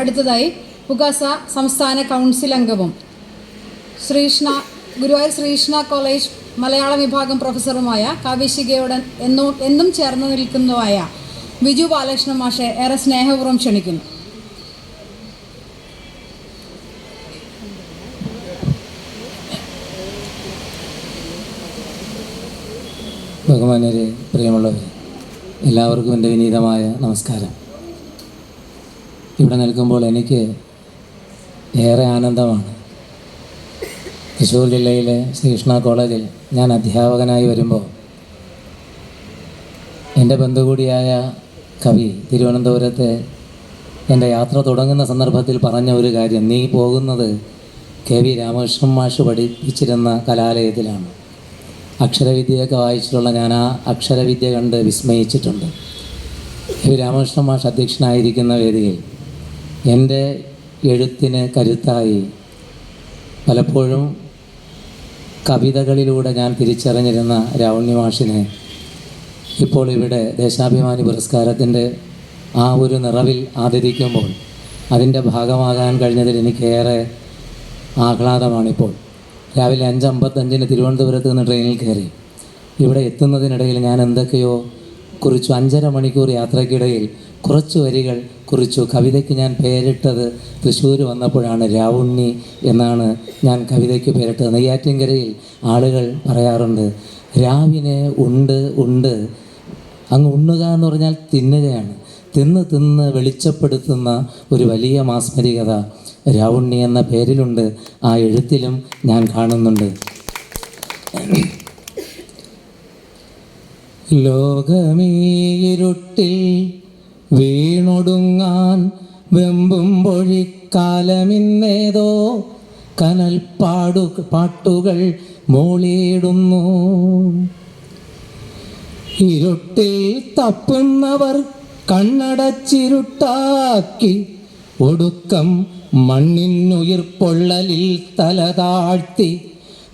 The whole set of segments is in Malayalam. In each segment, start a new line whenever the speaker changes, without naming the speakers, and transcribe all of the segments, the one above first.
അടുത്തതായി പുകാസ സംസ്ഥാന കൗൺസിൽ അംഗവും. ശ്രീകൃഷ്ണ ഗുരുവായൂർ ശ്രീകൃഷ്ണ കോളേജ് മലയാള വിഭാഗം പ്രൊഫസറുമായ കാവ്യശികയോട് എന്നും എന്നും ചേർന്ന് നിൽക്കുന്നതുമായ ബിജു ബാലകൃഷ്ണ മാഷെ ഏറെ സ്നേഹപൂർവം ക്ഷണിക്കുന്നു.
ബഹുമാനരെ പ്രിയമുള്ളവരെ എല്ലാവർക്കും എന്റെ വിനീതമായ നമസ്കാരം. ഇവിടെ നിൽക്കുമ്പോൾ എനിക്ക് ഏറെ ആനന്ദമാണ്. തൃശ്ശൂർ ജില്ലയിലെ ശ്രീകൃഷ്ണ കോളേജിൽ ഞാൻ അധ്യാപകനായി വരുമ്പോൾ എന്റെ ബന്ധു കൂടിയായ കവി തിരുവനന്തപുരത്തെ എന്റെ യാത്ര തുടങ്ങുന്ന സന്ദർഭത്തിൽ പറഞ്ഞ ഒരു കാര്യം നീ പോകുന്നത് കെ വി രാമകൃഷ്ണൻ മാഷ് പഠിപ്പിച്ചിരുന്ന കലാലയത്തിലാണ്. അക്ഷരവിദ്യയൊക്കെ വായിച്ചിട്ടുള്ള ഞാൻ ആ അക്ഷരവിദ്യ കണ്ട് വിസ്മയിച്ചിട്ടുണ്ട്. കെ വി രാമകൃഷ്ണൻ മാഷ് അധ്യക്ഷനായിരിക്കുന്ന വേദിയിൽ എന്റെ എഴുത്തിന് കരുത്തായി പലപ്പോഴും കവിതകളിലൂടെ ഞാൻ തിരിച്ചറിഞ്ഞിരുന്ന രാവണ്യ മാഷിനെ ഇപ്പോൾ ഇവിടെ ദേശാഭിമാനി പുരസ്കാരത്തിന്റെ ആ ഒരു നിറവിൽ ആദരിക്കുമ്പോൾ അതിന്റെ ഭാഗമാകാൻ കഴിഞ്ഞതിൽ എനിക്കേറെ ആഹ്ലാദമാണിപ്പോൾ. രാവിലെ അഞ്ച് അമ്പത്തഞ്ചിന് തിരുവനന്തപുരത്ത് നിന്ന് ട്രെയിനിൽ കയറി. ഇവിടെ എത്തുന്നതിനിടയിൽ ഞാൻ എന്തൊക്കെയോ കുറിച്ചു. അഞ്ചര മണിക്കൂർ യാത്രയ്ക്കിടയിൽ കുറച്ച് വരികൾ കുറിച്ചു. കവിതയ്ക്ക് ഞാൻ പേരിട്ടത് തൃശ്ശൂർ വന്നപ്പോഴാണ് രാവുണ്ണി എന്നാണ് ഞാൻ കവിതയ്ക്ക് പേരിട്ടത്. നെയ്യാറ്റിൻകരയിൽ ആളുകൾ പറയാറുണ്ട് രാവിനെ ഉണ്ട് ഉണ്ട്. അങ്ങ് ഉണ്ണുക എന്ന് പറഞ്ഞാൽ തിന്നുകയാണ്. തിന്ന് തിന്ന് വെളിച്ചപ്പെടുത്തുന്ന ഒരു വലിയ മാസ്മരികത രാവുണ്ണി എന്ന പേരിലുണ്ട്. ആ എഴുത്തിലും ഞാൻ കാണുന്നുണ്ട്. ലോകമീരുട്ടിൽ വീണൊടുങ്ങാൻ വെമ്പും പൊഴിക്കാലമിന്നേതോ കനൽ പാടു പാട്ടുകൾ മോളിയിടുന്നു. ഇരുട്ടിൽ തപ്പുന്നവർ കണ്ണടച്ചിരുട്ടാക്കി ഒടുക്കം മണ്ണിനുയിർപ്പൊള്ളലിൽ തല താഴ്ത്തി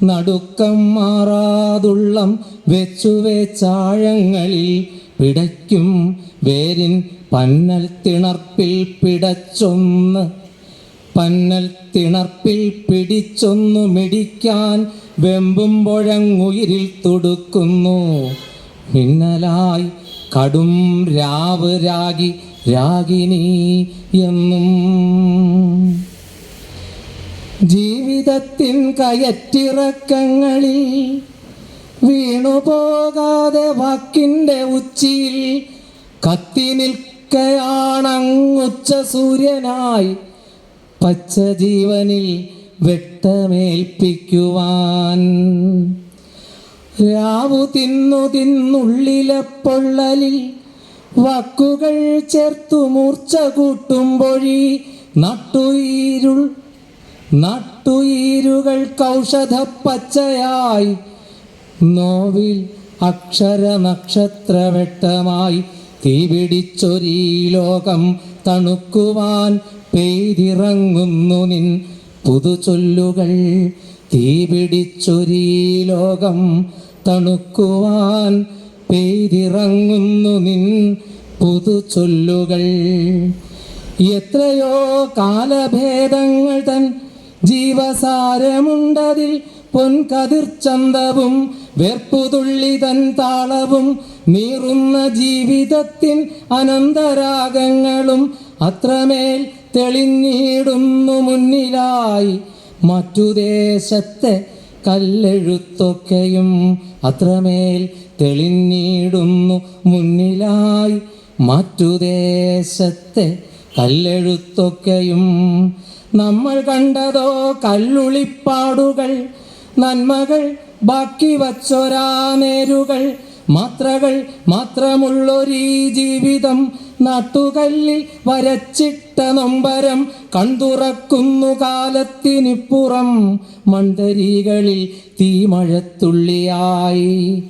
നടുക്കം മാറാതുള്ളം വെച്ചു വെച്ചാഴങ്ങളിൽ പിടയ്ക്കും വേരിൻ പന്നൽ തിണർപ്പിൽ പിടച്ചൊന്ന് പന്നൽ തിണർപ്പിൽ പിടിച്ചൊന്നു മിടിക്കാൻ വെമ്പുമ്പൊഴങ്ങുയിരിൽ തുടുക്കുന്നു. മിന്നലായി കടും രാവ് രാഗി രാഗിനി എന്നും. ജീവിതത്തിൻ കയറ്റിറക്കങ്ങളിൽ വീണുപോകാതെ വാക്കിന്റെ ഉച്ചിയിൽ കത്തി നിൽക്കയാണങ്ങുച്ച സൂര്യനായി പച്ച ജീവനിൽ വെട്ടമേൽപ്പിക്കുവാൻ രാവു തിന്നു തിന്നുള്ളിലെ പൊള്ളലിൽ വാക്കുകൾ ചേർത്തു മൂർച്ച കൂട്ടുമ്പൊഴി നട്ടുയിരുൾ നട്ടുയിരുകൾ കൗഷധ പച്ചയായി നോവിൽ അക്ഷര നക്ഷത്രവെട്ടമായി തീപിടിച്ചൊരീ ലോകം തണുക്കുവാൻ പെയ്തിറങ്ങുന്നു നിൻ പുതുചൊല്ലുകൾ. തീപിടിച്ചൊരീ ലോകം തണുക്കുവാൻ പെയ്തിറങ്ങുന്നു നിൻ പുതുചൊല്ലുകൾ. എത്രയോ കാലഭേദങ്ങൾ തൻ ജീവസാരമുണ്ടതിൽ പൊൻകതിർ ചന്തവും വേർപ്പുതുള്ളി തൻ താളവും നീറുന്ന ജീവിതത്തിൻ അനന്തരാഗങ്ങളും അത്രമേൽ തെളിഞ്ഞിടുന്നു മുന്നിലായി. മറ്റു ദേശത്തെ കല്ലെഴുത്തൊക്കെയും അത്രമേൽ തെളിഞ്ഞിടുന്നു മുന്നിലായി. മറ്റു ദേശത്തെ കല്ലെഴുത്തൊക്കെയും നമ്മൾ കണ്ടതോ കല്ലുളിപ്പാടുകൾ നന്മകൾ ബാക്കി വച്ചൊരാ നേരുകൾ മാത്രകൾ മാത്രമുള്ളൊരീ ജീവിതം നാട്ടുകല്ലിൽ വരച്ചിട്ട നൊമ്പരം കൺതുറക്കുന്നു കാലത്തിനിപ്പുറം മൺതരികളിൽ തീമഴത്തുള്ളിയായി.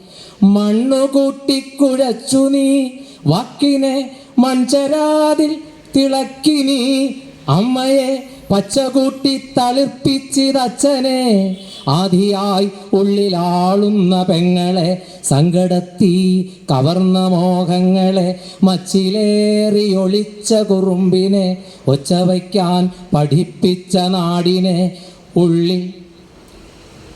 മണ്ണു കൂട്ടിക്കുഴച്ചു നീ വാക്കിനെ മൺചരാതിൽ തിളക്കി നീ. അമ്മയെ പച്ചകൂട്ടി തളിർപ്പിച്ചിതച്ഛനെ ആദിയായി ഉള്ളിലാളുന്ന പെങ്ങളെ സങ്കടത്തി കവർന്ന മോഹങ്ങളെ മച്ചിലേറി ഒളിച്ച കുറുമ്പിനെ ഒച്ച വയ്ക്കാൻ പഠിപ്പിച്ച നാടിനെ ഉള്ളിൽ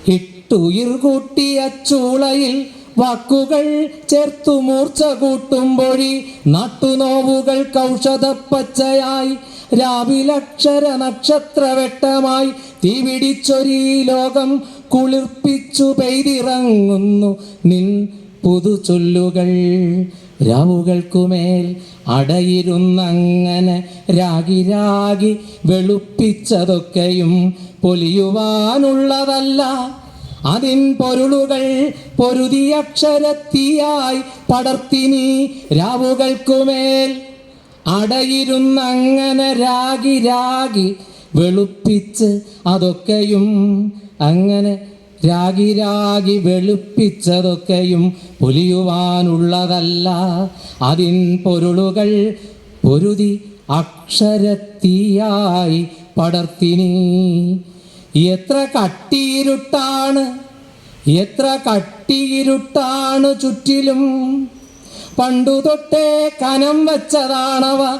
ഇട്ടുയിർ കൂട്ടിയ ചൂളയിൽ വാക്കുകൾ ചേർത്തു മൂർച്ച കൂട്ടുമ്പൊഴി നാട്ടുനോവുകൾ കൗഷധപ്പച്ചയായി രാവിലക്ഷര തീ തീപിടിച്ചൊരീ ലോകം കുളിർപ്പിച്ചു പെയ്തിറങ്ങുന്നു. നിൻ പുതു പുതുചൊല്ലുകൾ രാവുകൾക്കുമേൽ അടയിരുന്നങ്ങനെ രാഗി രാഗി വെളുപ്പിച്ചതൊക്കെയും പൊലിയുവാനുള്ളതല്ല. അതിൻ പൊരുളുകൾ പൊരുതിയക്ഷരത്തിയായി പടർത്തിനി രാവുകൾക്കുമേൽ അടയിരുന്നങ്ങനെ രാഗി രാഗി വെളുപ്പിച്ച് അതൊക്കെയും അങ്ങനെ രാഗി രാഗി വെളുപ്പിച്ചതൊക്കെയും പൊലിയുവാനുള്ളതല്ല. അതിൻ പൊരുളുകൾ പൊരുതി അക്ഷരത്തീയായി പടർത്തിനി. എത്ര കട്ടിയിരുട്ടാണ് എത്ര കട്ടിയിരുട്ടാണ് ചുറ്റിലും. പണ്ടു തൊട്ടേ കനം വച്ചതാണവ.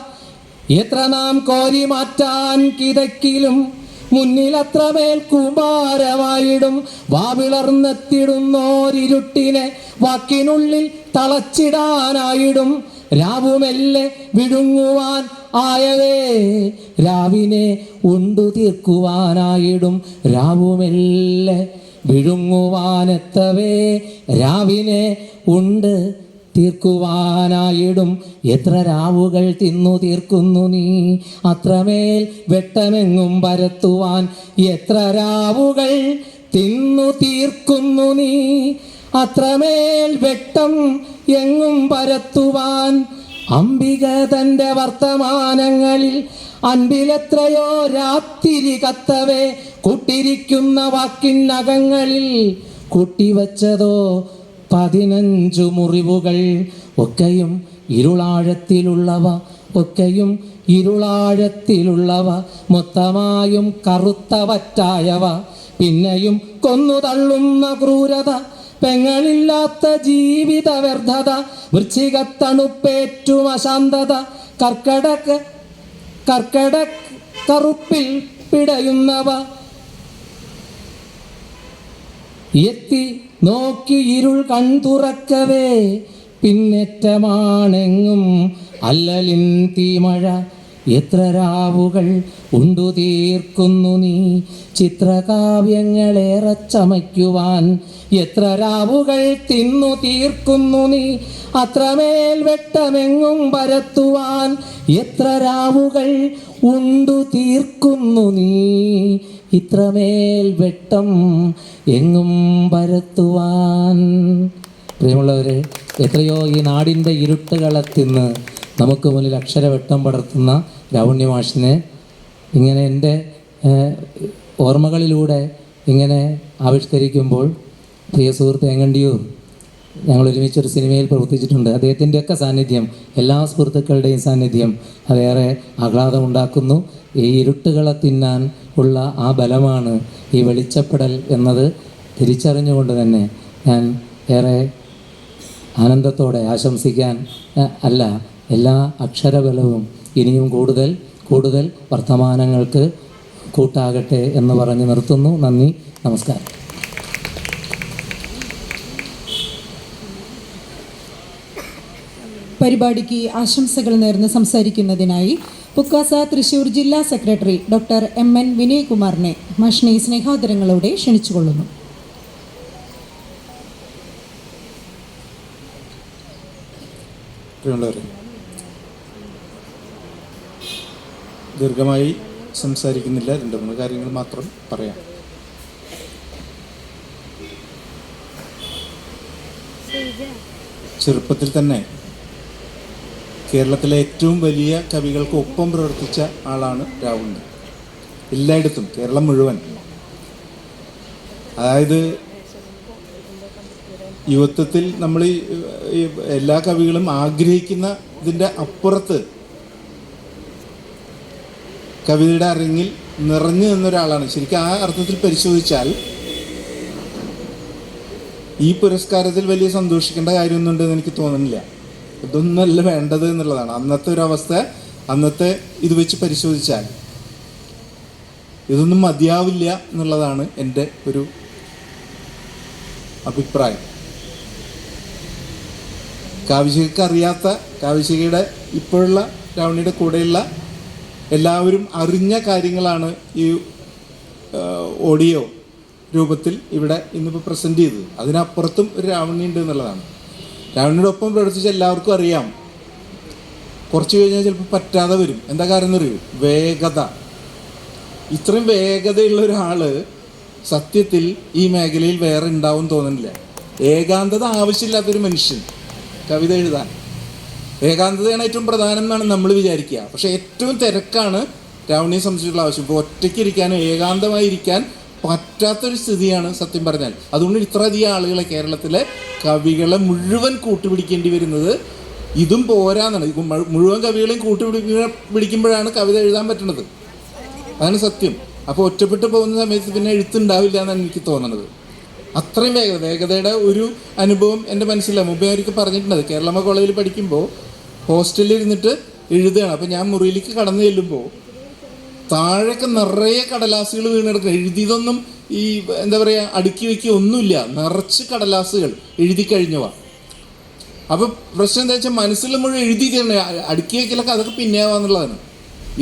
എത്ര നാം കോരി മാറ്റാൻ കിതക്കിലും മുന്നിലത്രമേൽ കുമാരമായിടും വാവിളർന്നെത്തിടുന്നോരിരുട്ടിനെ വാക്കിനുള്ളിൽ തളച്ചിടാനായിടും. രാവുമെല്ലെ വിഴുങ്ങുവാൻ ആയവേ രാവിനെ ഉണ്ടു തീർക്കുവാനായിടും. രാവുമെല്ലെ വിഴുങ്ങുവാനെത്തവേ രാവിനെ ഉണ്ട് തീർക്കുവാനായിടും. എത്ര രാവുകൾ തിന്നു തീർക്കുന്നു നീ. അത്രമേൽ വെട്ടമെങ്ങും പരത്തുവാൻ എത്ര രാവുകൾ തിന്നു തീർക്കുന്നു നീ. അത്രമേൽ വെട്ടം എങ്ങും പരത്തുവാൻ അംബിക തന്റെ വർത്തമാനങ്ങളിൽ അൻപിലെത്രയോ രാത്തിരി കത്തവേ. കൂട്ടിരിക്കുന്ന വാക്കിനകങ്ങളിൽ കൂട്ടിവച്ചതോ പതിനഞ്ചു മുറിവുകൾ ഒക്കെയും ഇരുളാഴത്തിലുള്ളവ ഒക്കെയും ഇരുളാഴത്തിലുള്ളവ മൊത്തമായും കറുത്തവറ്റായവ. പിന്നെയും കൊന്നു തള്ളുന്ന ക്രൂരത പെങ്ങളില്ലാത്ത ജീവിത വ്യർത്ഥത വൃശ്ചികത്തണുപ്പേറ്റും അശാന്തത കർക്കടക കർക്കട കറുപ്പിൽ പിടയുന്നവ. എത്തി നോക്കി ഇരുൾ കൺതുറക്കവേ പിന്നേറ്റമാണെങ്ങും അല്ലലിൻ തീമഴ. എത്ര രാവുകൾ ഉണ്ടു തീർക്കുന്നു നീ. ചിത്രകാവ്യങ്ങളേറെ ചമയ്ക്കുവാൻ എത്ര രാവുകൾ തിന്നു തീർക്കുന്നു നീ? അത്രമേൽ വെട്ടമെങ്ങും പരത്തുവാൻ എത്ര രാവുകൾ ഉണ്ടു തീർക്കുന്നു നീ? ഇത്രമേൽ വെട്ടം എങ്ങും പരത്തുവാൻ. പ്രിയമുള്ളവരെ എത്രയോ ഈ നാടിന്റെ ഇരുട്ടുകളെ തിന്ന് നമുക്ക് മുന്നിൽ അക്ഷരവെട്ടം പടർത്തുന്ന രൗണ്യമാഷിനെ ഇങ്ങനെ എന്റെ ഓർമ്മകളിലൂടെ ഇങ്ങനെ ആവിഷ്കരിക്കുമ്പോൾ പ്രിയ സുഹൃത്ത് എങ്ങണ്ടിയൂർ ഞങ്ങൾ ഒരുമിച്ചൊരു സിനിമയിൽ പ്രവർത്തിച്ചിട്ടുണ്ട്. അദ്ദേഹത്തിന്റെയൊക്കെ സാന്നിധ്യം എല്ലാ സുഹൃത്തുക്കളുടെയും സാന്നിധ്യം അതേറെ ആഹ്ലാദമുണ്ടാക്കുന്നു. ഈ ഇരുട്ടുകളെ തിന്നാൻ ഉള്ള ആ ബലമാണ് ഈ വെളിച്ചപ്പെടൽ എന്നത് തിരിച്ചറിഞ്ഞുകൊണ്ട് തന്നെ ഞാൻ ഏറെ ആനന്ദത്തോടെ ആശംസിക്കാൻ അല്ല എല്ലാ അക്ഷരബലവും ഇനിയും കൂടുതൽ കൂടുതൽ വർത്തമാനങ്ങൾക്ക് കൂട്ടാകട്ടെ എന്ന് പറഞ്ഞ് നിർത്തുന്നു. നന്ദി. നമസ്കാരം.
പരിപാടിക്ക് ആശംസകൾ നേർന്ന് സംസാരിക്കുന്നതിനായി പുക്കാസ തൃശൂർ ജില്ലാ സെക്രട്ടറി ഡോക്ടർ എം എൻ വിനയ്കുമാറിനെ മഷ്ണി സ്നേഹാദരങ്ങളോടെ ക്ഷണിച്ചുകൊള്ളുന്നു.
ദീർഘമായി സംസാരിക്കുന്നില്ല. രണ്ട് മൂന്ന് കാര്യങ്ങൾ മാത്രം പറയാം. ചെറുപ്പത്തിൽ തന്നെ കേരളത്തിലെ ഏറ്റവും വലിയ കവികൾക്ക് ഒപ്പം പ്രവർത്തിച്ച ആളാണ് രാവുണ്ണി എല്ലായിടത്തും കേരളം മുഴുവൻ. അതായത് യുവത്വത്തിൽ നമ്മൾ ഈ എല്ലാ കവികളും ആഗ്രഹിക്കുന്ന ഇതിന്റെ അപ്പുറത്ത് കവിതയുടെ അറിങ്ങിൽ നിറഞ്ഞു നിന്ന ഒരാളാണ് ശരിക്കും ആ അർത്ഥത്തിൽ പരിശോധിച്ചാൽ ഈ പുരസ്കാരത്തിൽ വലിയ സന്തോഷിക്കേണ്ട കാര്യമൊന്നുണ്ടെന്ന് എനിക്ക് തോന്നുന്നില്ല. ഇതൊന്നല്ല വേണ്ടത് എന്നുള്ളതാണ്. അന്നത്തെ ഒരു അവസ്ഥ അന്നത്തെ ഇത് വെച്ച് പരിശോധിച്ചാൽ ഇതൊന്നും മതിയാവില്ല എന്നുള്ളതാണ് എന്റെ ഒരു അഭിപ്രായം. കാവിശികക്ക് അറിയാത്ത കാവിശികയുടെ ഇപ്പോഴുള്ള രാവണിയുടെ കൂടെയുള്ള എല്ലാവരും അറിഞ്ഞ കാര്യങ്ങളാണ് ഈ ഓഡിയോ രൂപത്തിൽ ഇവിടെ ഇന്നിപ്പോൾ പ്രസന്റ് ചെയ്തത്. അതിനപ്പുറത്തും ഒരു രാവണി ഉണ്ട് എന്നുള്ളതാണ്. രാവണിയുടെ ഒപ്പം പ്രവർത്തിച്ച എല്ലാവർക്കും അറിയാം. കുറച്ച് കഴിഞ്ഞാൽ ചിലപ്പോൾ പറ്റാതെ വരും. എന്താ കാരണം എന്നറിയൂ വേഗത. ഇത്രയും വേഗതയുള്ള ഒരാൾ സത്യത്തിൽ ഈ മേഖലയിൽ വേറെ ഉണ്ടാവും തോന്നുന്നില്ല. ഏകാന്തത ആവശ്യമില്ലാത്തൊരു മനുഷ്യൻ. കവിത എഴുതാൻ. ഏകാന്തതയാണ് ഏറ്റവും പ്രധാനം എന്നാണ് നമ്മൾ വിചാരിക്കുക. പക്ഷേ ഏറ്റവും തിരക്കാണ് രാവണിയെ സംബന്ധിച്ചുള്ള ആവശ്യം. ഇപ്പോൾ ഒറ്റയ്ക്ക് ഇരിക്കാൻ ഏകാന്തമായി ഇരിക്കാൻ പറ്റാത്തൊരു സ്ഥിതിയാണ് സത്യം പറഞ്ഞാൽ. അതുകൊണ്ട് ഇത്രയധികം ആളുകളെ കേരളത്തിലെ കവികളെ മുഴുവൻ കൂട്ടുപിടിക്കേണ്ടി വരുന്നത് ഇതും പോരാന്നാണ്. മുഴുവൻ കവികളെയും കൂട്ടുപിടിക്കുക പിടിക്കുമ്പോഴാണ് കവിത എഴുതാൻ പറ്റുന്നത് അതാണ് സത്യം. അപ്പോൾ ഒറ്റപ്പെട്ടു പോകുന്ന സമയത്ത് പിന്നെ എഴുത്തുണ്ടാവില്ല എന്നാണ് എനിക്ക് തോന്നുന്നത് അത്രയും വേഗത വേഗതയുടെ ഒരു അനുഭവം എന്റെ മനസ്സിലാണ് മുമ്പേ അവർക്ക് പറഞ്ഞിട്ടുണ്ട് കേരളമ്മ കോളേജിൽ പഠിക്കുമ്പോൾ ഹോസ്റ്റലിൽ ഇരുന്നിട്ട് എഴുതുകയാണ്. അപ്പോൾ ഞാൻ മുറിയിലേക്ക് കടന്നു ചെല്ലുമ്പോൾ താഴേക്ക് നിറയെ കടലാസുകൾ വീണെടുക്കുക എഴുതിയതൊന്നും ഈ എന്താ പറയുക അടുക്കി വയ്ക്കുക ഒന്നുമില്ല. നിറച്ച് കടലാസുകൾ എഴുതി കഴിഞ്ഞവ. അപ്പോൾ പ്രശ്നം എന്താ വെച്ചാൽ മനസ്സിൽ മുഴുവൻ എഴുതി തീരണേ. അടുക്കി വയ്ക്കലൊക്കെ അതൊക്കെ പിന്നെയാവാന്നുള്ളതാണ്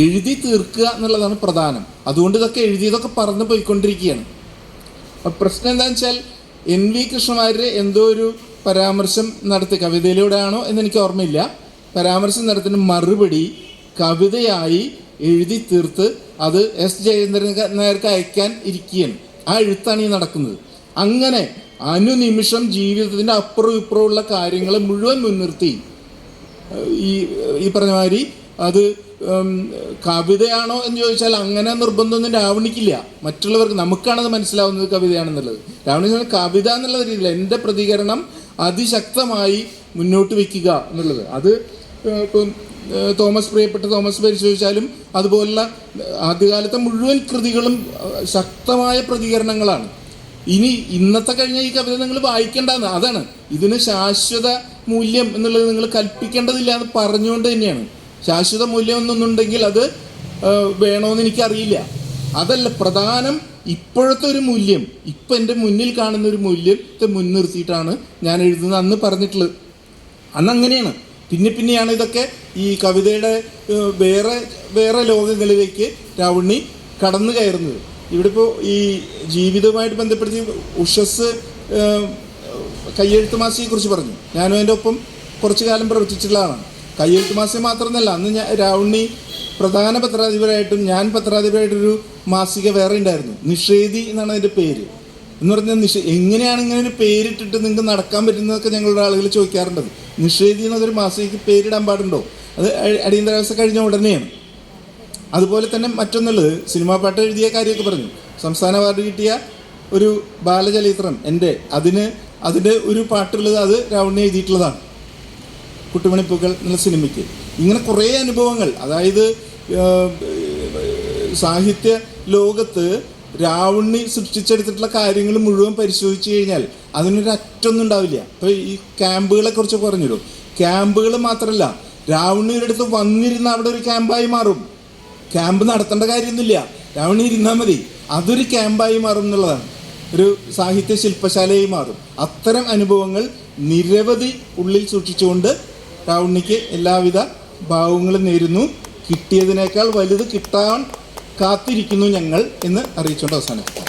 എഴുതി തീർക്കുക എന്നുള്ളതാണ് പ്രധാനം. അതുകൊണ്ട് ഇതൊക്കെ എഴുതിയതൊക്കെ പറന്ന് പോയിക്കൊണ്ടിരിക്കുകയാണ്. അപ്പം പ്രശ്നം എന്താണെന്ന് വെച്ചാൽ എൻ വി കൃഷ്ണമാര് എന്തോ ഒരു പരാമർശം നടത്തി കവിതയിലൂടെയാണോ എന്ന് എനിക്ക് ഓർമ്മയില്ല. പരാമർശം നടത്തുന്ന മറുപടി കവിതയായി എഴുതി തീർത്ത് അത് എസ് ജയേന്ദ്രൻ നേർക്ക് അയക്കാൻ ഇരിക്കുകയാണ്. ആ എഴുത്താണ് ഈ നടക്കുന്നത്. അങ്ങനെ അനുനിമിഷം ജീവിതത്തിന്റെ അപ്പുറം ഇപ്പുറമുള്ള കാര്യങ്ങളെ മുഴുവൻ മുൻനിർത്തി. ഈ ഈ പറഞ്ഞ മാതിരി അത് കവിതയാണോ എന്ന് ചോദിച്ചാൽ അങ്ങനെ നിർബന്ധമൊന്നും രാവണിക്കില്ല. മറ്റുള്ളവർക്ക് നമുക്കാണത് മനസ്സിലാവുന്നത് കവിതയാണെന്നുള്ളത്. രാവണി കവിത എന്നുള്ള രീതിയിൽ എന്റെ പ്രതികരണം അതിശക്തമായി മുന്നോട്ട് വയ്ക്കുക എന്നുള്ളത്. അത് ഇപ്പം തോമസ് പ്രിയപ്പെട്ട തോമസ് പരിശോധിച്ചാലും അതുപോലുള്ള ആദ്യകാലത്തെ മുഴുവൻ കൃതികളും ശക്തമായ പ്രതികരണങ്ങളാണ്. ഇനി ഇന്നത്തെ കഴിഞ്ഞ ഈ കവിത നിങ്ങൾ വായിക്കേണ്ടതെന്ന് അതാണ്. ഇതിന് ശാശ്വത മൂല്യം എന്നുള്ളത് നിങ്ങൾ കൽപ്പിക്കേണ്ടതില്ല എന്ന് പറഞ്ഞുകൊണ്ട് തന്നെയാണ്. ശാശ്വത മൂല്യം എന്നൊന്നുണ്ടെങ്കിൽ അത് വേണമെന്ന് എനിക്കറിയില്ല. അതല്ല പ്രധാനം ഇപ്പോഴത്തെ ഒരു മൂല്യം ഇപ്പം എന്റെ മുന്നിൽ കാണുന്ന ഒരു മൂല്യത്തെ മുൻനിർത്തിയിട്ടാണ് ഞാൻ എഴുതുന്നത്. അന്ന് പറഞ്ഞിട്ടുള്ളത്. അന്ന് അങ്ങനെയാണ്. പിന്നെ പിന്നെയാണ് ഇതൊക്കെ ഈ കവിതയുടെ വേറെ വേറെ ലോകങ്ങളിലേക്ക് രാവണി കടന്നു കയറുന്നത്. ഇവിടെ ഇപ്പോൾ ഈ ജീവിതവുമായിട്ട് ബന്ധപ്പെടുത്തി ഉഷസ് കയ്യെഴുത്ത് മാസിയെ കുറിച്ച് പറഞ്ഞു. ഞാനും എന്റെ ഒപ്പം കുറച്ചു കാലം പ്രവർത്തിച്ചിട്ടുള്ളതാണ് കയ്യെഴുത്ത് മാസിക മാത്രമെന്നല്ല അന്ന് ഞാൻ രാവണി പ്രധാന പത്രാധിപരായിട്ടും ഞാൻ പത്രാധിപരായിട്ടൊരു മാസിക വേറെ ഉണ്ടായിരുന്നു. നിഷേധി എന്നാണ് അതിന്റെ പേര്. എന്ന് പറഞ്ഞാൽ നിഷേ എങ്ങനെയാണ് ഇങ്ങനെ ഒരു പേരിട്ടിട്ട് നിങ്ങൾക്ക് നടക്കാൻ പറ്റുന്നതൊക്കെ ഞങ്ങളുടെ ആളുകൾ ചോദിക്കാറുണ്ട് നിഷേധി എന്നതൊരു മാസികയ്ക്ക് പേരിടാൻ പാടുണ്ടോ? അത് അടിയന്തരാവസ്ഥ കഴിഞ്ഞ ഉടനെയാണ്. അതുപോലെ തന്നെ മറ്റൊന്നുള്ളത് സിനിമാ പാട്ട് എഴുതിയ കാര്യമൊക്കെ പറഞ്ഞു. സംസ്ഥാന അവാർഡ് കിട്ടിയ ഒരു ബാലചലച്ചിത്രം എന്റെ. അതിന് അതിന്റെ ഒരു പാട്ടുള്ളത് അത് രാവണി എഴുതിയിട്ടുള്ളതാണ്. കുട്ടുമണിപ്പൂക്കൾ എന്നുള്ള സിനിമയ്ക്ക്. ഇങ്ങനെ കുറേ അനുഭവങ്ങൾ. അതായത് സാഹിത്യ ലോകത്ത് രാവണി സൃഷ്ടിച്ചെടുത്തിട്ടുള്ള കാര്യങ്ങൾ മുഴുവൻ പരിശോധിച്ചു കഴിഞ്ഞാൽ അതിനൊരു അറ്റൊന്നും ഉണ്ടാവില്ല. ഇപ്പോൾ ഈ ക്യാമ്പുകളെ കുറിച്ച് പറഞ്ഞുതരും. ക്യാമ്പുകൾ മാത്രമല്ല രാവണിയുടെ അടുത്ത് വന്നിരുന്ന അവിടെ ഒരു ക്യാമ്പായി മാറും. ക്യാമ്പ് നടത്തേണ്ട കാര്യമൊന്നുമില്ല. രാവണി ഇരുന്നാൽ മതി. അതൊരു ക്യാമ്പായി മാറും എന്നുള്ളതാണ്. ഒരു സാഹിത്യ ശില്പശാലയായി മാറും. അത്തരം അനുഭവങ്ങൾ നിരവധി ഉള്ളിൽ സൂക്ഷിച്ചുകൊണ്ട് രാവണിക്ക് എല്ലാവിധ ഭാവങ്ങളും നേരുന്നു. കിട്ടിയതിനേക്കാൾ വലുത് കിട്ടാൻ കാത്തിരിക്കുന്നു ഞങ്ങൾ എന്ന് അറിയിച്ചുകൊണ്ട് അവസാനിപ്പിക്കാം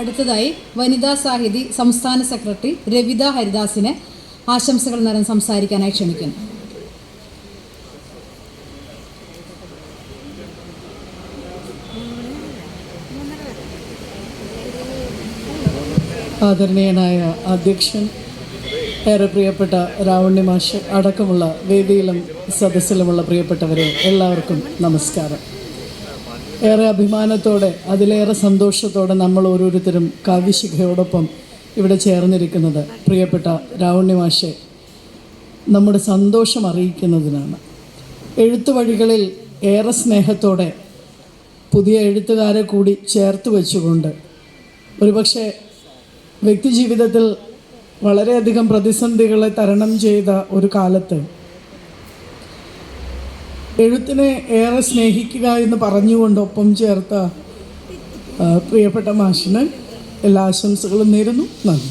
അടുത്തതായി വനിതാ സാഹിതി സംസ്ഥാന സെക്രട്ടറി രവിത ഹരിദാസിനെ ആശംസകൾ നേരം സംസാരിക്കാനായി ക്ഷണിക്കുന്നു.
ആദരണീയനായ അധ്യക്ഷൻ ഏറെ പ്രിയപ്പെട്ട രാവണ്യ മാഷ് അടക്കമുള്ള വേദിയിലും സദസ്സിലുമുള്ള പ്രിയപ്പെട്ടവരെ എല്ലാവർക്കും നമസ്കാരം. ഏറെ അഭിമാനത്തോടെ അതിലേറെ സന്തോഷത്തോടെ നമ്മൾ ഓരോരുത്തരും കാവ്യശിഖയോടൊപ്പം ഇവിടെ ചേർന്നിരിക്കുന്നത് പ്രിയപ്പെട്ട രാവണ്യ മാഷെ നമ്മുടെ സന്തോഷം അറിയിക്കുന്നതിനാണ്. എഴുത്തുവഴികളിൽ ഏറെ സ്നേഹത്തോടെ പുതിയ എഴുത്തുകാരെ കൂടി ചേർത്ത് വെച്ചുകൊണ്ട് ഒരുപക്ഷെ വ്യക്തിജീവിതത്തിൽ വളരെയധികം പ്രതിസന്ധികളെ തരണം ചെയ്ത ഒരു കാലത്ത് എഴുത്തിനെ ഏറെ സ്നേഹിക്കുക എന്ന് പറഞ്ഞുകൊണ്ട് ഒപ്പം ചേർത്ത പ്രിയപ്പെട്ട മാഷിന് എല്ലാ ആശംസകളും നേരുന്നു. നന്ദി.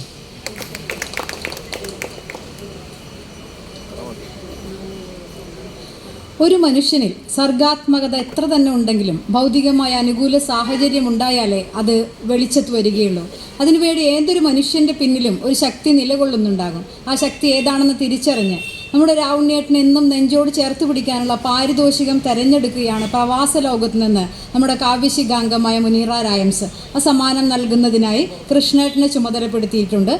ഒരു മനുഷ്യനിൽ സർഗാത്മകത എത്ര തന്നെ ഉണ്ടെങ്കിലും ഭൗതികമായ അനുകൂല സാഹചര്യം ഉണ്ടായാലേ അത് വെളിച്ചത്ത് വരികയുള്ളൂ. അതിനുവേണ്ടി ഏതൊരു മനുഷ്യന്റെ പിന്നിലും ഒരു ശക്തി നിലകൊള്ളുന്നുണ്ടാകും. ആ ശക്തി ഏതാണെന്ന് തിരിച്ചറിഞ്ഞ് നമ്മുടെ രാവുണ്ണിയേട്ടൻ എന്നും നെഞ്ചോട് ചേർത്ത് പിടിക്കാനുള്ള പാരിതോഷികം തെരഞ്ഞെടുക്കുകയാണ് പ്രവാസ ലോകത്ത് നിന്ന് നമ്മുടെ കാവ്യശികാംഗമായ മുനീറ രായംസ്. ആ സമ്മാനം നൽകുന്നതിനായി കൃഷ്ണേട്ടനെ ചുമതലപ്പെടുത്തിയിട്ടുണ്ട്.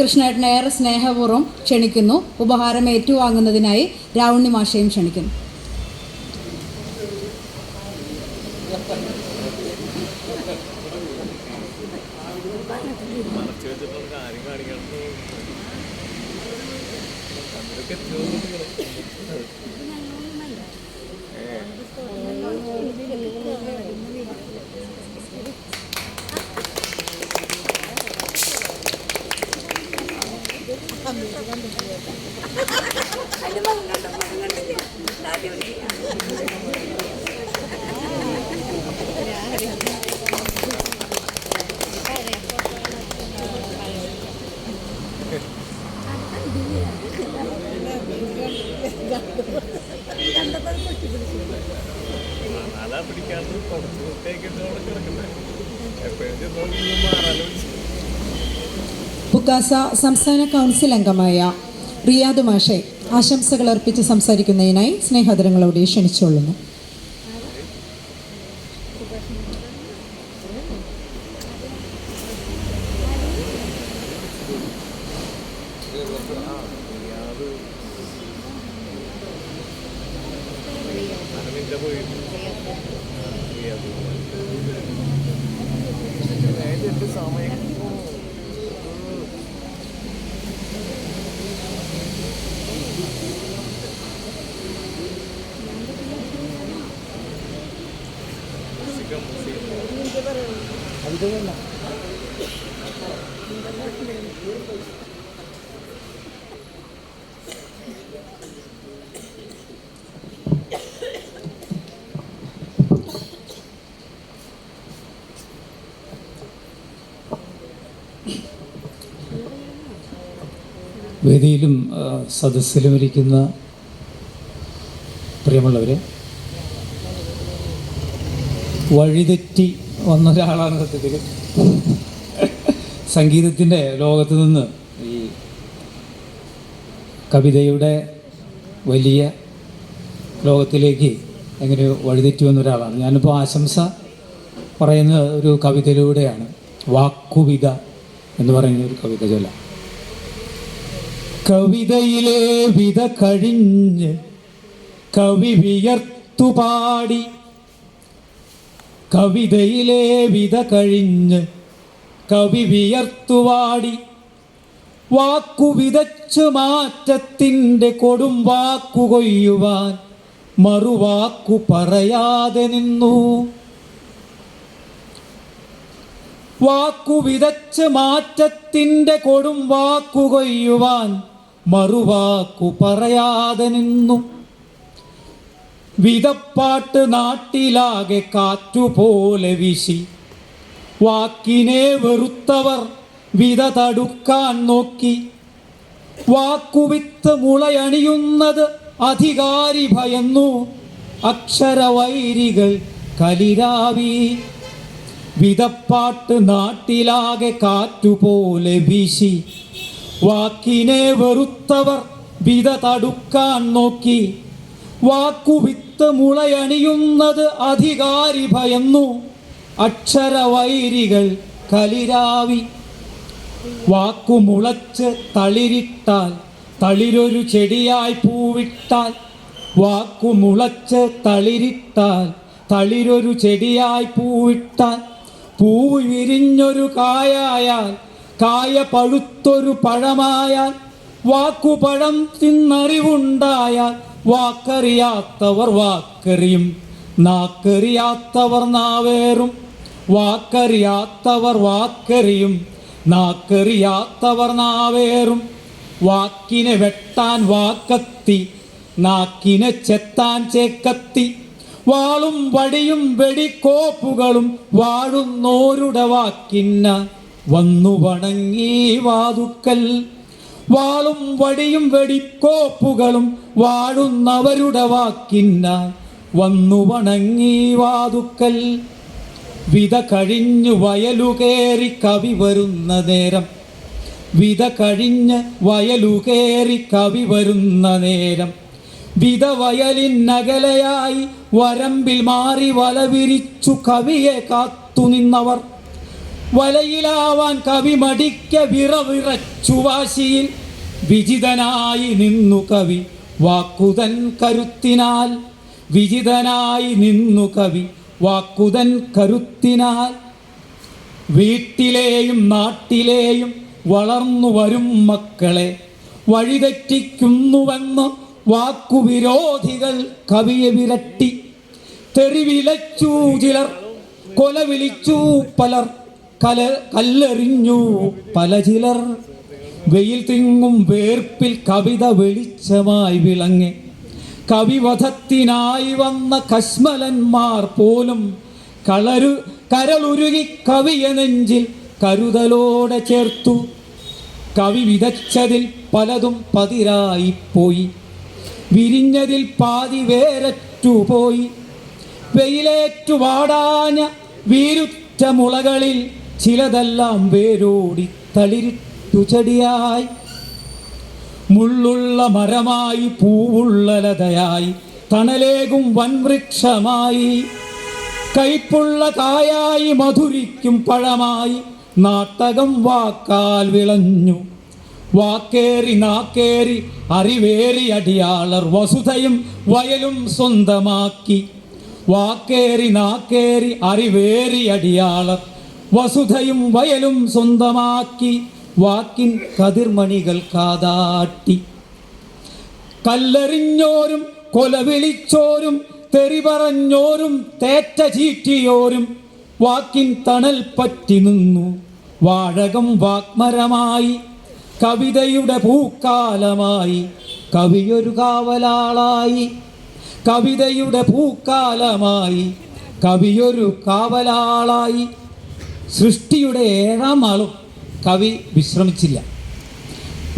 കൃഷ്ണേട്ടനെ ഏറെ സ്നേഹപൂർവം ക്ഷണിക്കുന്നു. ഉപഹാരം ഏറ്റുവാങ്ങുന്നതിനായി രാവുണ്ണി മാഷയും ക്ഷണിക്കുന്നു.
ബുക്കാസ സംസ്ഥാന കൗൺസിൽ അംഗമായ റിയാദ് മാഷെ ആശംസകൾ അർപ്പിച്ച് സംസാരിക്കുന്നതിനായി സ്നേഹതരങ്ങളോടെ ക്ഷണിച്ചുകൊള്ളുന്നു.
വേദിയിലും സദസ്സിലും ഇരിക്കുന്ന പ്രിയമുള്ളവരെ വഴിതെറ്റി വന്ന ഒരാളാണ് സത്യത്തിൽ സംഗീതത്തിന്റെ ലോകത്ത് നിന്ന് ഈ കവിതയുടെ വലിയ ലോകത്തിലേക്ക് എങ്ങനെ വഴിതെറ്റി വന്ന ഒരാളാണ് ഞാനിപ്പോൾ ആശംസ പറയുന്ന ഒരു കവിതയിലൂടെയാണ്. വാക്കുവിത എന്ന് പറയുന്ന ഒരു കവിത ചൊല്ല കവിതയിലെ വിധ കഴിഞ്ഞ് കവി വിയർത്തു പാടി കവിതയിലെ വിധ കഴിഞ്ഞ് കവി വിയർത്തുവാടി. വാക്കു വിതച്ചു മാറ്റത്തിന്റെ കൊടും വാക്കു കൊയ്യുവാൻ മറുവാക്കു പറയാതെ നിന്നു. വാക്കു വിതച്ച് മാറ്റത്തിന്റെ കൊടും വാക്കു കൊയ്യുവാൻ മറുവാക്കു പറയാതെ നിന്നു. വിതപ്പാട്ട് നാട്ടിലാകെ കാറ്റുപോലെ വീശി. വാക്കിനെ വെറുത്തവർ വിത തടുക്കാൻ നോക്കി. വാക്കുവിത്ത് മുളയണിയുന്നത് അധികാരി ഭയന്നു. അക്ഷരവൈരികൾ കലിരാവി. വിതപ്പാട്ട് നാട്ടിലാകെ കാറ്റുപോലെ വീശി. വാക്കിനെ വെറുത്തവർ വിത തടുക്കാൻ നോക്കി. വാക്കുവിത്ത് മുളയണിയുന്നത് അധികാരി ഭയന്നു. അക്ഷരവൈരികൾ കലിരാവി. വാക്കുമുളച്ച് തളിരിട്ടാൽ തളിരൊരു ചെടിയായി പൂവിട്ടാൽ. വാക്കുമുളച്ച് തളിരിട്ടാൽ തളിരൊരു ചെടിയായി പൂവിട്ടാൽ. പൂവ് വിരിഞ്ഞൊരു കായായാൽ കായ പഴുത്തൊരു പഴമായാൽ. വാക്കുപഴം തിന്നറിവുണ്ടായാൽ വാക്കറിയാത്തവർ വാക്കറിയും. നാക്കറിയാത്തവർ നാവേറും. വാക്കറിയാത്തവർ വാക്കറിയും. നാക്കറിയാത്തവർ നാവേറും. വാക്കിനെ വെട്ടാൻ വാക്കത്തി. നാക്കിനെ ചെത്താൻ ചേക്കത്തി. വാളും വടിയും വെടിക്കോപ്പുകളും വാഴുന്നോരുടെ വാക്കിന്ന വന്നു വണങ്ങി വാതുക്കൽ. വാളും വടിയും വെടിക്കോപ്പുകളും വാഴുന്നവരുടെ വാക്കിന്ന വന്നു വണങ്ങി വാതുക്കൽ. വിത കഴിഞ്ഞു വയലുകേറി കവി വരുന്ന നേരം. വിത കഴിഞ്ഞ് വയലുകേറി കവി വരുന്ന നേരം. വിത വയലിനകലയായി വരമ്പിൽ മാറി വല വിരിച്ചു കവിയെ കാത്തു നിന്നവർ. വലയിലാവാൻ കവി മടിക്ക വിറവിറച്ചു വാശിയിൽ. വിജിതനായി നിന്നു കവി വാക്കുതൻ കരുത്തിനാൽ. വിജിതനായി നിന്നു കവി വാക്കുതൻ കരുത്തിനാൽ. വീട്ടിലെയും നാട്ടിലെയും വളർന്നു വരും മക്കളെ വഴിതെറ്റിക്കുന്നുവെന്ന് വാക്കുവിരോധികൾ കവിയെ വിരട്ടി. തെറിവിലച്ചു ചിലർ കൊല വിളിച്ചു പലർ കല കല്ലെറിഞ്ഞു പല ചിലർ. വെയിൽ തിങ്ങും വേർപ്പിൽ കവിത വെളിച്ചമായി വിളങ്ങി. കവിവധത്തിനായി വന്ന കശ്മലന്മാർ പോലും കളരു കരളുരുകി കവിയെ നെഞ്ചിൽ കരുതലോടെ ചേർത്തു. കവി വിതച്ചതിൽ പലതും പതിരായിപ്പോയി. വിരിഞ്ഞതിൽ പാതി വേരറ്റുപോയി വെയിലേറ്റു വാടാഞ്ഞ വീരുറ്റ മുളകളിൽ ചിലതെല്ലാം വേരോടി തളിരിട്ടു. ചെടിയായി മുള്ളുള്ള മരമായി പൂവുള്ള ലതയായി തണലേകും വൻവൃക്ഷമായി. കൈപ്പുള്ള കായായി മധുരിക്കും പഴമായി. നാട്ടകം വാക്കാൽ വിളഞ്ഞു. വാക്കേറി നാക്കേറി അറിവേറി അടിയാളർ വസുധയും വയലും സ്വന്തമാക്കി. വാക്കേറി നാക്കേറി അറിവേറി അടിയാളർ വസുധയും വയലും സ്വന്തമാക്കി. വാക്കിൻ കതിർമണികൾ കാതാട്ടി. കല്ലെറിഞ്ഞോരും കൊലവിളിച്ചോരും തെറി പറഞ്ഞോരും തേറ്റ ചീറ്റിയോരും വാക്കിൻ തണൽ പറ്റി നിന്നു. വാഴകം വാക്മരമായി കവിതയുടെ പൂക്കാലമായി കവിയൊരു കാവലാളായി. കവിതയുടെ പൂക്കാലമായി കവിയൊരു കാവലാളായി. സൃഷ്ടിയുടെ ഏഴാം ആളും കവി വിശ്രമിച്ചില്ല.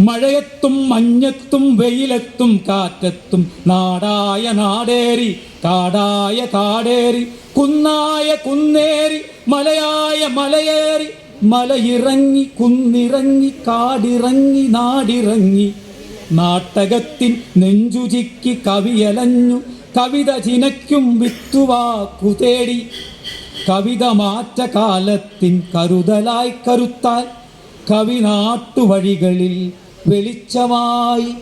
മഴയത്തും മഞ്ഞത്തും വെയിലത്തും കാറ്റത്തും നാടായ നാടേറി കാടായ കാടേറി കുന്നായ കുന്നേറി മലയായ മലയേറി മലയിറങ്ങി കുന്നിറങ്ങി കാടിറങ്ങി നാടിറങ്ങി. നാട്ടകത്തിൻ നെഞ്ചുചിക്കി കവിയലഞ്ഞു കവിത ചിനയ്ക്കും വിത്തുവാക്കു തേടി. കവിത മാറ്റ കാലത്തിൻ കരുതലായി കരുത്താൽ കവി നാട്ടുവഴികളിൽ വെളിച്ചമായി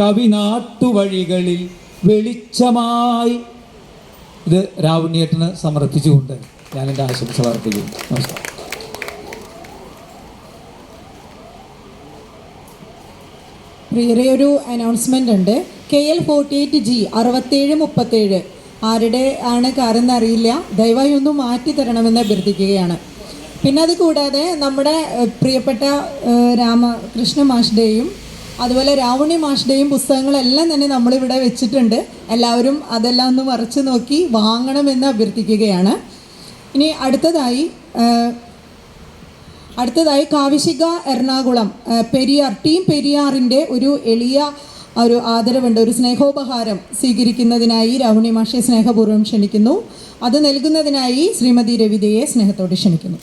കവിനാട്ടുവഴികളിൽ വെളിച്ചമായി. ഇത് രാവുണ്ണിയേട്ടന് സമർപ്പിച്ചുകൊണ്ട് ഞാൻ എന്റെ ആശംസ അർപ്പിക്കുന്നു. നമസ്കാരം.
ഒരു അനൗൺസ്മെന്റ് ഉണ്ട്. K L forty eight G അറുപത്തേഴ് മുപ്പത്തേഴ്. ആരുടെ ആണ് കാരെന്നറിയില്ല ദയവായി ഒന്ന് മാറ്റി തരണമെന്ന് അഭ്യർത്ഥിക്കുകയാണ്. പിന്നെ അത് കൂടാതെ നമ്മുടെ പ്രിയപ്പെട്ട രാമകൃഷ്ണ മാഷ്ടെയും അതുപോലെ രാവണി മാഷ്ടെയും പുസ്തകങ്ങളെല്ലാം തന്നെ നമ്മളിവിടെ വെച്ചിട്ടുണ്ട്. എല്ലാവരും അതെല്ലാം ഒന്ന് മറിച്ച് നോക്കി വാങ്ങണമെന്ന് അഭ്യർത്ഥിക്കുകയാണ്. ഇനി അടുത്തതായി അടുത്തതായി കാവിശിക എറണാകുളം പെരിയാർ ടീം പെരിയാറിന്റെ ഒരു എളിയ ഒരു ആദരവുണ്ട് ഒരു സ്നേഹോപഹാരം സ്വീകരിക്കുന്നതിനായി രാഹുണി മാഷെ സ്നേഹപൂർവം ക്ഷണിക്കുന്നു. അത് നൽകുന്നതിനായി ശ്രീമതി രവിതയെ സ്നേഹത്തോടെ ക്ഷണിക്കുന്നു.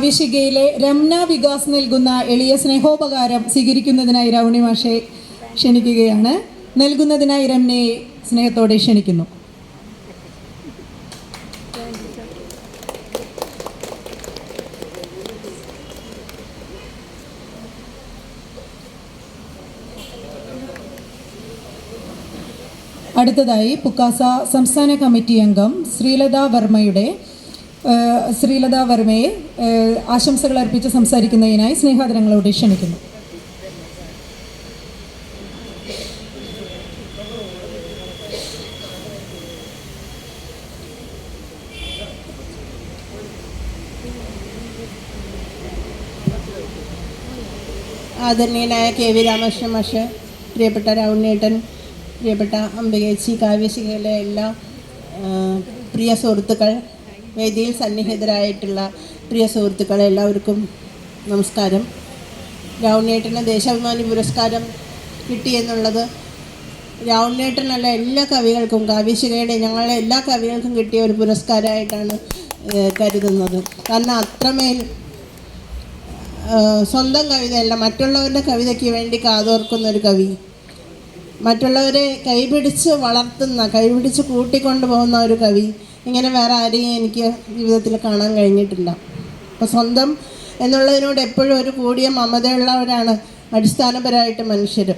ആവിഷികയിലെ രംന വികാസ് നൽകുന്ന എളിയ സ്നേഹോപകാരം സ്വീകരിക്കുന്നതിനായി രൗണി മാഷെ ക്ഷണിക്കുകയാണ്. നൽകുന്നതിനായി രമ്നയെ സ്നേഹത്തോടെ ക്ഷണിക്കുന്നു. അടുത്തതായി പുക്കാസ സംസ്ഥാന കമ്മിറ്റി അംഗം ശ്രീലതാ വർമ്മയുടെ ശ്രീലത വർമ്മയെ ആശംസകൾ അർപ്പിച്ച് സംസാരിക്കുന്നതിനായി സ്നേഹാദരങ്ങളോട് ക്ഷണിക്കുന്നു.
ആദരണീയനായ കെ വി രാമകൃഷ്ണൻ മാഷ് പ്രിയപ്പെട്ട രാവുണ്ണേട്ടൻ പ്രിയപ്പെട്ട അംബികേച്ചി കാവ്യശികയിലെ എല്ലാ പ്രിയ സുഹൃത്തുക്കൾ വേദിയിൽ സന്നിഹിതരായിട്ടുള്ള പ്രിയ സുഹൃത്തുക്കളെ എല്ലാവർക്കും നമസ്കാരം. രാവുണ്ണേട്ടന് ദേശാഭിമാനി പുരസ്കാരം കിട്ടിയെന്നുള്ളത് രാവുണ്ണേട്ടനല്ല എല്ലാ കവികൾക്കും കാവ്യശികയുടെ ഞങ്ങളെ എല്ലാ കവികൾക്കും കിട്ടിയ ഒരു പുരസ്കാരമായിട്ടാണ് കരുതുന്നത്. കാരണം അത്രമേൽ സ്വന്തം കവിതയല്ല മറ്റുള്ളവരുടെ കവിതയ്ക്ക് വേണ്ടി കാതോർക്കുന്ന ഒരു കവി. മറ്റുള്ളവരെ കൈപിടിച്ച് വളർത്തുന്ന കൈപിടിച്ച് കൂട്ടിക്കൊണ്ടു പോകുന്ന ഒരു കവി. ഇങ്ങനെ വേറെ ആരെയും എനിക്ക് ജീവിതത്തിൽ കാണാൻ കഴിഞ്ഞിട്ടില്ല. അപ്പോൾ സ്വന്തം എന്നുള്ളതിനോട് എപ്പോഴും ഒരു കൂടിയ മമതയുള്ളവരാണ് അടിസ്ഥാനപരമായിട്ട് മനുഷ്യർ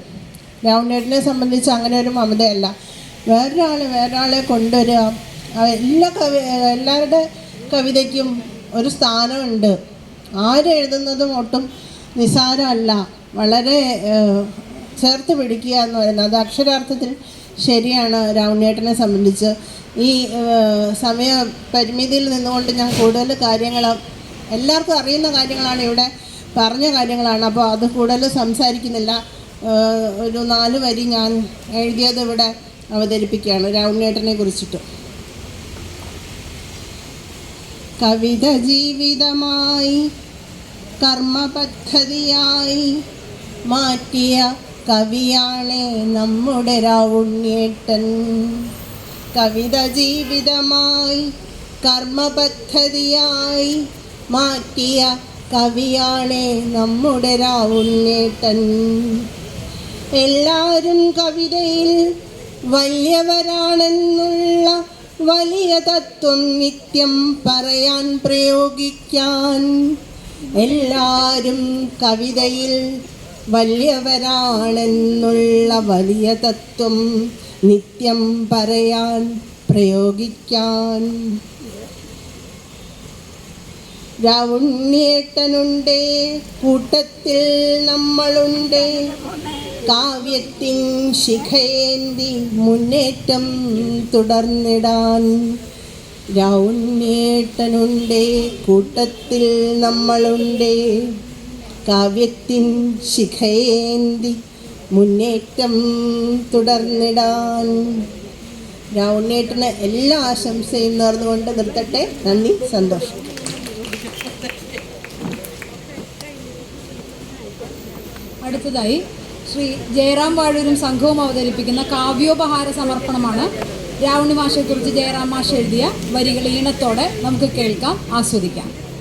രാവുണ്ണേട്ടിനെ സംബന്ധിച്ച് അങ്ങനെ ഒരു മമതയല്ല. വേറൊരാൾ വേറൊരാളെ കൊണ്ടുവരിക. എല്ലാ കവി എല്ലാവരുടെ കവിതയ്ക്കും ഒരു സ്ഥാനമുണ്ട്. ആരെഴുതുന്നതും ഒട്ടും നിസാരമല്ല. വളരെ ചേർത്ത് പിടിക്കുക എന്ന് പറയുന്നത്. അത് അക്ഷരാർത്ഥത്തിൽ ശരിയാണ് രാവുണ്ണേട്ടനെ സംബന്ധിച്ച്. ഈ സമയ പരിമിതിയിൽ നിന്നുകൊണ്ട് ഞാൻ കൂടുതൽ കാര്യങ്ങൾ എല്ലാവർക്കും അറിയുന്ന കാര്യങ്ങളാണ് ഇവിടെ പറഞ്ഞ കാര്യങ്ങളാണ്. അപ്പോൾ അത് കൂടുതൽ സംസാരിക്കുന്നില്ല. ഒരു നാല് വരി ഞാൻ എഴുതിയത് ഇവിടെ അവതരിപ്പിക്കുകയാണ് രാവുണ്ണേട്ടനെ കുറിച്ചിട്ട്. കവിത ജീവിതമായി കർമ്മപദ്ധതിയായി മാറ്റിയ കവിയാണേ നമ്മുടെ രാവുണ്യേട്ടൻ. കവിത ജീവിതമായി കർമ്മപദ്ധതിയായി മാറ്റിയ കവിയാണേ നമ്മുടെ രാവുണ്യേട്ടൻ. എല്ലാവരും കവിതയിൽ വലിയവരാണെന്നുള്ള വലിയ തത്വം നിത്യം പറയാൻ പ്രയോഗിക്കാൻ എല്ലാവരും കവിതയിൽ വലിയവരാണെന്നുള്ള വലിയ തത്വം നിത്യം പറയാൻ പ്രയോഗിക്കാൻ. രാവുണ്ണിയേട്ടനുണ്ട് കൂട്ടത്തിൽ നമ്മളുണ്ട്. കാവ്യത്തിൻ ശിഖയേന്തി മുന്നേറ്റം തുടർന്നിടാൻ. രാവുണ്ണിയേട്ടനുണ്ട് കൂട്ടത്തിൽ നമ്മളുണ്ട്. കാവ്യത്തിൻ ശിഖയേന്തി മുന്നേറ്റം തുടർന്നിടാൻ. രാവുണ്ണേട്ടന് എല്ലാ ആശംസയും നേർന്നുകൊണ്ട് നിർത്തട്ടെ. നന്ദി സന്തോഷം.
അടുത്തതായി ശ്രീ ജയറാം വാഴൂരും സംഘവും അവതരിപ്പിക്കുന്ന കാവ്യോപഹാര സമർപ്പണമാണ് രാവണി മാഷയെക്കുറിച്ച് ജയറാം മാഷ് എഴുതിയ വരികൾ ഈണത്തോടെ നമുക്ക് കേൾക്കാം ആസ്വദിക്കാം.